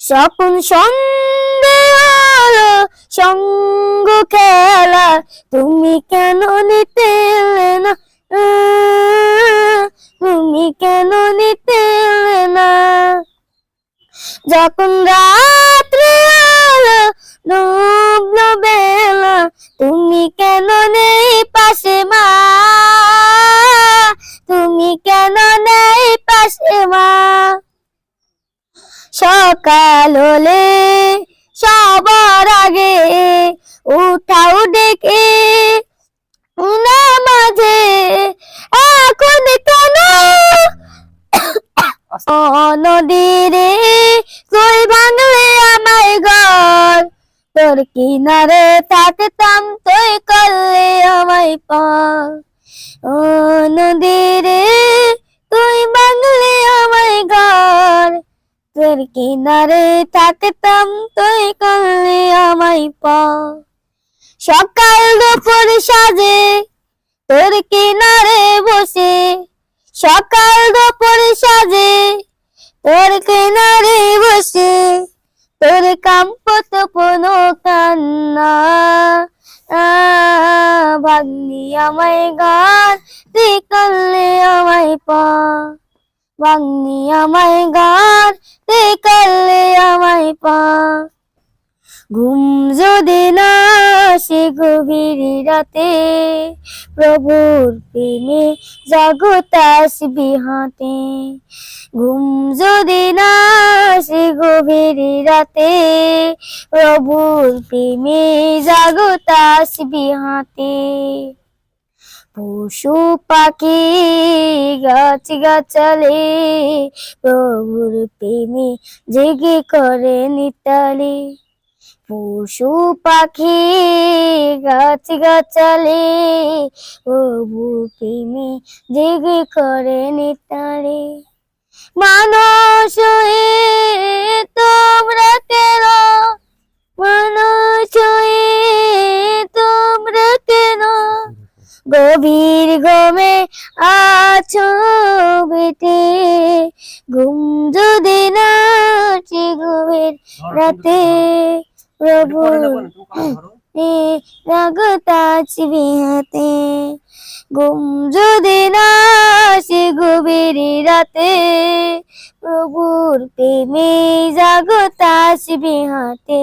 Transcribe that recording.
স্বপন সন্ধে আলো সঙ্গ খেলা, তুমি কেন নিতে না? তুমি কেন নিতে না? যখন রাত্রি আলো বেলা, তুমি কেন নেই পাশে মা? তুমি কেন নেই পাশে মা? সকাল হলে সবার আগে উঠাও ডেকে মাঝে এখন কেন? নদীরে তুই ভাঙলে আমায় ঘর। তোর কিনারে থাকতাম, তুই করলে আমায় পর। ও নদীরে তোর কিনারে থাকতাম, তুই করলে আমায় পর সকাল দুপুর সাজে তোর কিনারে বসে, সকাল দুপুর সাজে তোর কিনারে বসে, তোর কাম্পত কোনো কান্না। ভাগ্নি আমায় গান তুই করলে আমায় পা ভাগ্নি আমায় গান করলে আমায় পা ঘুম যদি না সে গভীর রাতে, প্রভুর প্রেমে জাগতাস বিহাতে ঘুম যদি না সে গভীর রাতে, প্রভুর প্রেমে জাগতাস বিহাতে পশু পাখি গাছ গাছালে, প্রভুর প্রেমে জেগে করে নিতালে। পশু পাখি গাছ গাছালে প্রভু প্রেমে জেগে করে নিতালে। মানুষ হয়ে গভীর ঘুমে আছো বেটে। ঘুম যদি না ঘুমের রাতে। প্রভু রাগতাচ বিহাতে। ঘুম যদি না গভীর রাতে। প্রভুর প্রেমে জাগতাস বিহাতে।